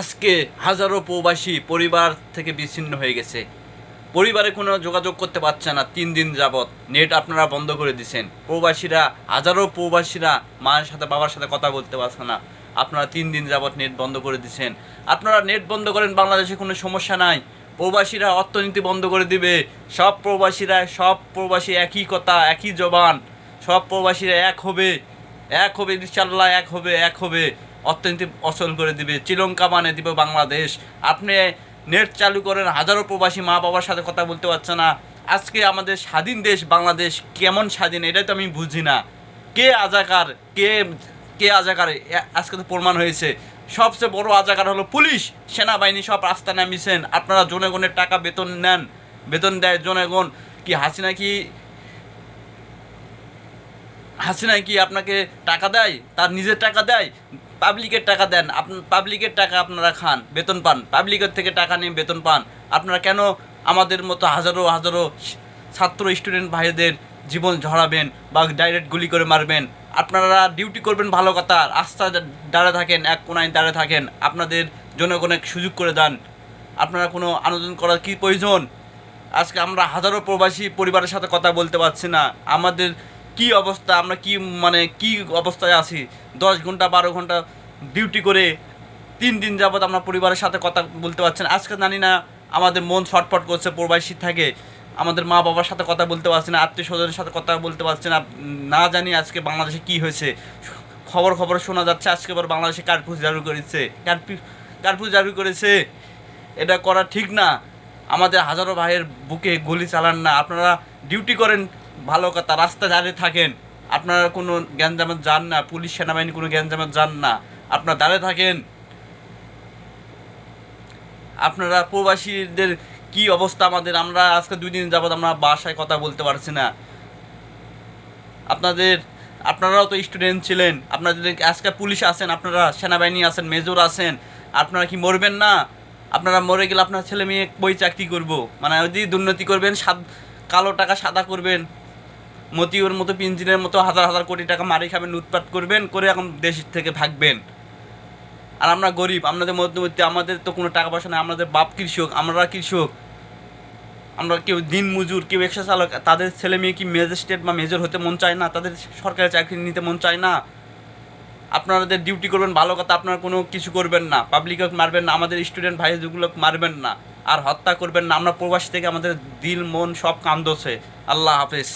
আজকে হাজারো প্রবাসী পরিবার থেকে বিচ্ছিন্ন হয়ে গেছে। পরিবারে কোনো যোগাযোগ করতে পারছে না তিন দিন যাবৎ। নেট আপনারা বন্ধ করে দিছেন। প্রবাসীরা, হাজারো প্রবাসীরা মায়ের সাথে, বাবার সাথে কথা বলতে পারছে না। আপনারা তিন দিন যাবৎ নেট বন্ধ করে দিছেন। আপনারা নেট বন্ধ করেন, বাংলাদেশে কোনো সমস্যা নাই। প্রবাসীরা অর্থনীতি বন্ধ করে দিবে। সব প্রবাসীরা, সব প্রবাসী একই কথা, একই জবান। সব প্রবাসীরা এক হবে। এক হবে ইনশাল্লাহ এক হবে এক হবে। অর্থনীতি অচল করে দিবে। শ্রীলঙ্কা মানে দিবে বাংলাদেশ। আপনি নেট চালু করেন, হাজারো প্রবাসী মা বাবার সাথে কথা বলতে পারছে না। আজকে আমাদের স্বাধীন দেশ, বাংলাদেশ কেমন স্বাধীন, এটাই তো আমি বুঝি না। কে আজাকার, কে কে আজাকার? আজকে তো প্রমাণ হয়েছে। সবচেয়ে বড় আজাকার হলো পুলিশ। সেনাবাহিনী সব রাস্তা নামিয়েছেন। আপনারা জনগণের টাকা বেতন নেন। বেতন দেয় জনগণ। কি হাসিনা কি হাসিনা কি আপনাকে টাকা দেয়? তার নিজের টাকা দেয়? পাবলিকের টাকা দেন। আপনি পাবলিকের টাকা আপনারা খান, বেতন পান। পাবলিকের থেকে টাকা নিয়ে বেতন পান। আপনারা কেন আমাদের মতো হাজারো হাজারো ছাত্র স্টুডেন্ট ভাইদের জীবন ঝরাবেন বা ডাইরেক্ট গুলি করে মারবেন? আপনারা ডিউটি করবেন ভালো কথা রাস্তা দাঁড়ে থাকেন, এক কোনায় দাঁড়ে থাকেন। আপনাদের জনগণের সুযোগ করে দেন। আপনারা কোনো আনোদন করার কি প্রয়োজন? আজকে আমরা হাজারো প্রবাসী পরিবারের সাথে কথা বলতে পারছি না। আমাদের কি অবস্থা, আমরা কি মানে কি অবস্থায় আছি? দশ ঘণ্টা, বারো ঘণ্টা ডিউটি করে তিন দিন যাবৎ আমরা পরিবারের সাথে কথা বলতে পারছি না। আজকে জানি না আমাদের মন ছটফট করছে, প্রবাসী থাকে। আমাদের মা বাবার সাথে কথা বলতে পারছি না, আত্মীয় স্বজনের সাথে কথা বলতে পারছি না। না জানি আজকে বাংলাদেশে কি হয়েছে। খবর খবর শোনা যাচ্ছে, আজকে আবার বাংলাদেশে কার্ফিউ জারি করেছে। কার্ফিউ কার্ফিউ জারি করেছে। এটা করা ঠিক না। আমাদের হাজারো ভাইয়ের বুকে গুলি চালান না। আপনারা ডিউটি করেন ভালো কথা রাস্তা দাঁড়িয়ে থাকেন। আপনারা কোনো জ্ঞানজামত যান না, পুলিশ, সেনাবাহিনী কোনো জ্ঞানজামত যান না। আপনারা দাঁড়িয়ে থাকেন। আপনারা প্রবাসীদের কি অবস্থা আমাদের? আমরা আজকে দুই দিন যাবত আমরা বাসায় কথা বলতে পারছি না। আপনাদের, আপনারাও তো স্টুডেন্ট ছিলেন। আপনাদের আজকে পুলিশ আছেন আপনারা সেনাবাহিনী আছেন মেজর আছেন আপনারা কি মরবেন না? আপনারা মরে গেলে আপনার ছেলে মেয়ে বই চাকরি করব। মানে যদি দুর্নীতি করবেন, সাদ কালো টাকা সাদা করবেন। মতিউর মতো পিঞ্জিনের মতো হাজার হাজার কোটি টাকা মারি খাবেন লুটপাট করবেন, করে এখন দেশ থেকে ভাগবেন। আর আমরা গরিব, আমাদের মধ্যবর্তী, আমাদের তো কোনো টাকা পয়সা নেই, আমাদের বাপ কৃষক, আমরা কৃষক। আমরা কেউ দিন মজুর, কেউ রিক্সা চালক, তাদের ছেলে মেয়ে কি ম্যাজিস্ট্রেট বা মেজর হতে মন চায় না? তাদের সরকারি চাকরি নিতে মন চায় না? আপনাদের ডিউটি করবেন, ভালো কথা, আপনারা কোনো কিছু করবেন না। পাবলিকে মারবেন না, আমাদের স্টুডেন্ট ভাই যেগুলো মারবেন না। আর হত্যা করবেন না, আমরা প্রবাসী থেকে আমাদের দিল, মন সব কান্দছে। আল্লাহ হাফেজ।